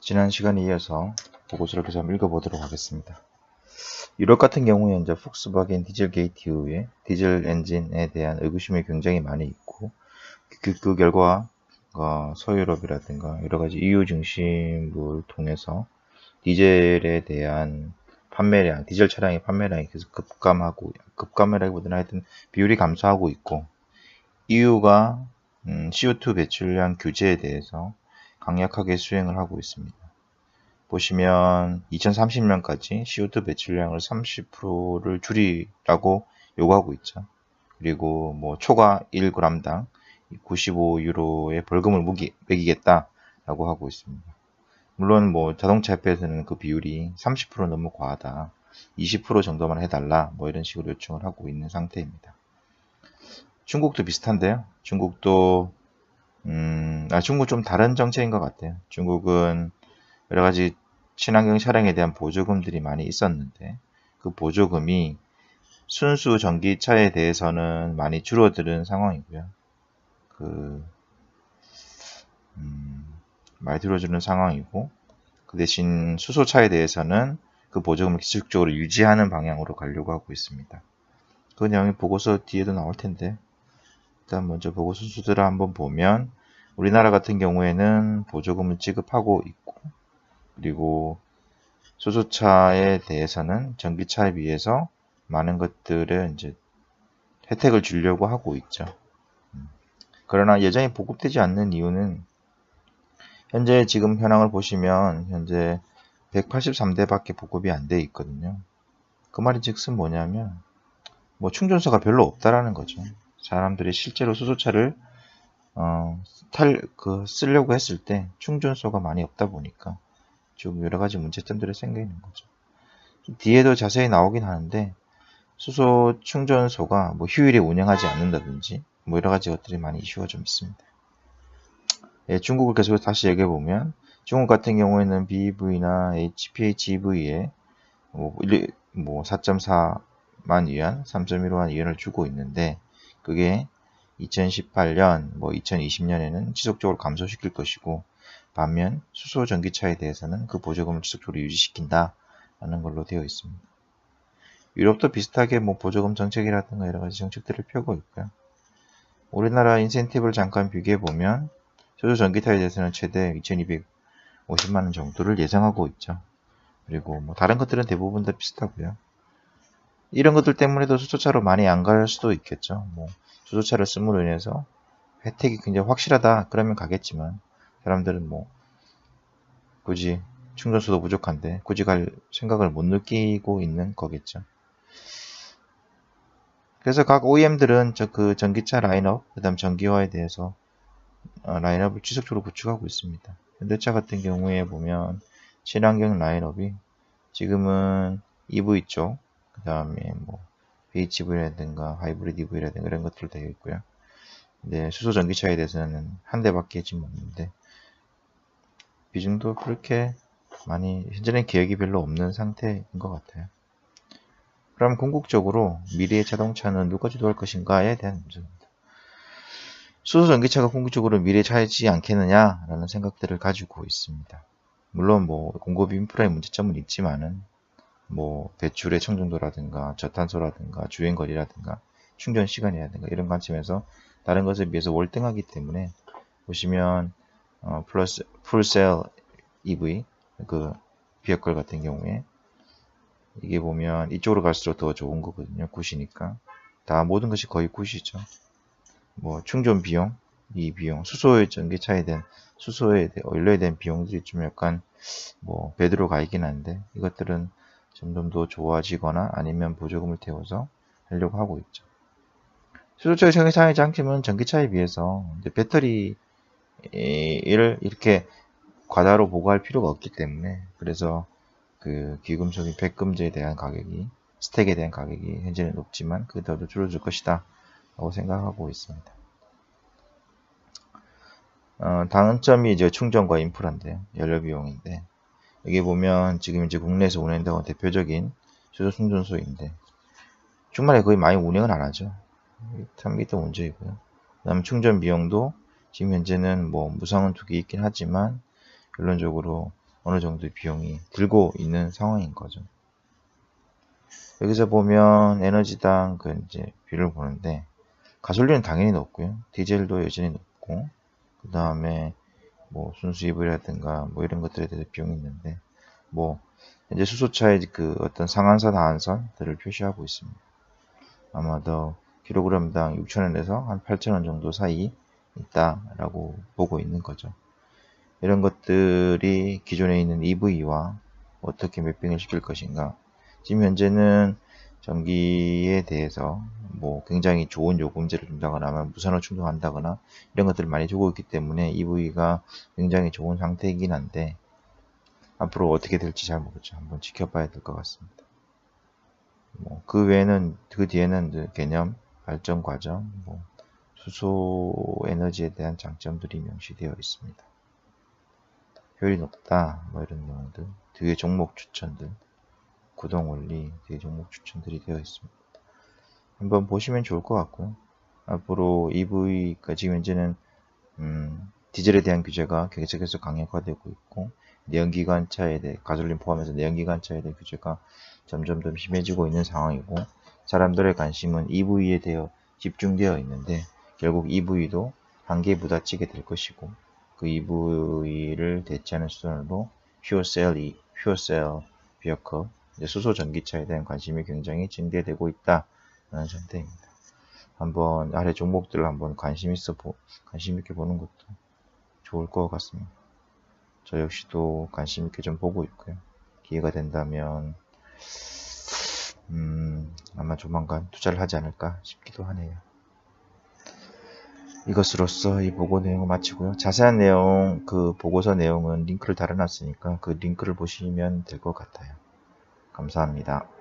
지난 시간에 이어서 보고서를 계속 한번 읽어보도록 하겠습니다. 유럽 같은 경우에 이제 폭스바겐 디젤 게이트 이후에 디젤 엔진에 대한 의구심이 굉장히 많이 있고 그, 그 결과 어, 서유럽이라든가 여러 가지 EU 중심을 통해서 디젤에 대한 판매량, 디젤 차량의 판매량이 계속 급감하고 급감이라기보다는 하여튼 비율이 감소하고 있고 EU가 음, CO2 배출량 규제에 대해서 강력하게 수행을 하고 있습니다. 보시면 2030년까지 CO2 배출량을 30%를 줄이라고 요구하고 있죠. 그리고 뭐 초과 1g당 95유로의 벌금을 무기, 매기겠다라고 하고 있습니다. 물론 뭐 자동차 협회에서는 그 비율이 30% 너무 과하다. 20% 정도만 해달라. 뭐 이런 식으로 요청을 하고 있는 상태입니다. 중국도 비슷한데요. 중국도 음, 아, 중국 좀 다른 정책인 것 같아요. 중국은 여러 가지 친환경 차량에 대한 보조금들이 많이 있었는데 그 보조금이 순수 전기차에 대해서는 많이 줄어드는 상황이고요. 그 음, 많이 줄어드는 상황이고 그 대신 수소차에 대해서는 그 보조금을 기술적으로 유지하는 방향으로 가려고 하고 있습니다. 그 내용이 보고서 뒤에도 나올 텐데 일단 먼저 보고서 수들을 한번 보면 우리나라 같은 경우에는 보조금을 지급하고 있고 그리고 수소차에 대해서는 전기차에 비해서 많은 것들을 이제 혜택을 주려고 하고 있죠. 음. 그러나 여전히 보급되지 않는 이유는 현재 지금 현황을 보시면 현재 183대밖에 보급이 안 돼 있거든요. 그 말이 즉슨 뭐냐면 뭐 충전소가 별로 없다라는 거죠. 사람들이 실제로 수소차를 어, 탈, 그, 쓰려고 했을 때 충전소가 많이 없다 보니까 좀 여러 가지 문제점들이 생겨 있는 거죠. 뒤에도 자세히 나오긴 하는데 수소 충전소가 뭐 휴일에 운영하지 않는다든지 뭐 여러 가지 것들이 많이 이슈가 좀 있습니다. 예, 중국을 계속 다시 얘기해 보면 중국 같은 경우에는 BEV나 HPHEV에 뭐, 뭐 4.4만 위안, 3.15만 위안을 주고 있는데 그게 2018년, 뭐 2020년에는 지속적으로 감소시킬 것이고 반면 수소 전기차에 대해서는 그 보조금을 지속적으로 유지시킨다 라는 걸로 되어 있습니다. 유럽도 비슷하게 뭐 보조금 정책이라든가 여러 가지 정책들을 펴고 있고요. 우리나라 인센티브를 잠깐 비교해 보면 수소 전기차에 대해서는 최대 2250만 원 정도를 예상하고 있죠. 그리고 뭐 다른 것들은 대부분 다 비슷하고요. 이런 것들 때문에도 수소차로 많이 안 갈 수도 있겠죠. 뭐 수소차를 쓰므로 인해서 혜택이 굉장히 확실하다 그러면 가겠지만 사람들은 뭐 굳이 충전소도 부족한데 굳이 갈 생각을 못 느끼고 있는 거겠죠. 그래서 각 OEM들은 저 그 전기차 라인업, 그 다음 전기화에 대해서 어, 라인업을 지속적으로 구축하고 있습니다. 현대차 같은 경우에 보면 친환경 라인업이 지금은 EV 쪽, 그 다음에 뭐 HEV라든가 하이브리드 EV라든가 이런 것들 되어 있고요. 네, 수소 전기차에 대해서는 한 대밖에 지금 없는데 비중도 그렇게 많이 현재는 계획이 별로 없는 상태인 것 같아요. 그럼 궁극적으로 미래의 자동차는 누가 주도할 것인가에 대한 문제입니다. 수소 전기차가 궁극적으로 미래에 차지 않겠느냐라는 생각들을 가지고 있습니다. 물론 뭐 공급 인프라의 문제점은 있지만은 뭐 배출의 청정도라든가 저탄소라든가 주행거리라든가 충전 시간이라든가 이런 관점에서 다른 것에 비해서 월등하기 때문에 보시면 어, 플러스 풀셀 EV 그 비어컬 같은 경우에 이게 보면 이쪽으로 갈수록 더 좋은 거거든요. 굿이니까 다 모든 것이 거의 굿이죠. 뭐 충전 비용, 이 비용, 수소의 전기차에 대한 수소에 대한 연료에 대한 비용들이 좀 약간 뭐 배드로 가 있긴 한데 이것들은 점점 더 좋아지거나 아니면 보조금을 태워서 하려고 하고 있죠. 수소차의 전기차의 장점은 전기차에 비해서 배터리를 이렇게 과다로 보고할 필요가 없기 때문에 그래서 그 귀금속인 백금제에 대한 가격이 스택에 대한 가격이 현재는 높지만 그게 더 줄어들 것이다 라고 생각하고 있습니다. 어, 다음 점이 이제 충전과 인프라인데요. 연료 비용인데 여기 보면 지금 이제 국내에서 운행되고 대표적인 수소 충전소인데 주말에 거의 많이 운행을 안 하죠. 참 이게 또 문제이고요. 그 다음 충전 비용도 지금 현재는 뭐 무상은 두 개 있긴 하지만 결론적으로 어느 정도의 비용이 들고 있는 상황인 거죠. 여기서 보면 에너지당 그 이제 비를 보는데 가솔린은 당연히 높고요. 디젤도 여전히 높고 그 다음에 뭐 순수 EV라든가 뭐 이런 것들에 대해서 비용이 있는데 뭐 이제 수소차의 그 어떤 상한선 하한선들을 표시하고 있습니다. 아마도 킬로그램당 6천원에서 한 8천원 정도 사이 있다라고 보고 있는 거죠. 이런 것들이 기존에 있는 EV와 어떻게 매핑을 시킬 것인가 지금 현재는 전기에 대해서 뭐 굉장히 좋은 요금제를 준다거나 무선으로 충전한다거나 이런 것들을 많이 주고 있기 때문에 EV가 굉장히 좋은 상태이긴 한데 앞으로 어떻게 될지 잘 모르죠. 한번 지켜봐야 될 것 같습니다. 뭐 그 외에는 그 뒤에는 개념, 발전 과정, 뭐 수소 에너지에 대한 장점들이 명시되어 있습니다. 효율이 높다, 뭐 이런 내용들, 뒤에 종목 추천들, 구동 원리, 뒤에 종목 추천들이 되어 있습니다. 한번 보시면 좋을 것 같고요. 앞으로 EV가 지금 현재는 음, 디젤에 대한 규제가 계속해서 강력화되고 있고 내연기관차에 대해 가솔린 포함해서 내연기관차에 대한 규제가 점점 더 심해지고 있는 상황이고 사람들의 관심은 EV에 대해 집중되어 있는데 결국 EV도 한계에 부딪히게 될 것이고 그 EV를 대체하는 수단으로 퓨어셀이 퓨어셀 비어커 수소 전기차에 대한 관심이 굉장히 증대되고 있다는 상태입니다. 한번 아래 종목들을 한번 관심 있어 보, 관심 있게 보는 것도 좋을 것 같습니다. 저 역시도 관심 있게 좀 보고 있고요. 기회가 된다면 음, 아마 조만간 투자를 하지 않을까 싶기도 하네요. 이것으로써 이 보고 내용을 마치고요. 자세한 내용, 그 보고서 내용은 링크를 달아놨으니까 그 링크를 보시면 될 것 같아요. 감사합니다.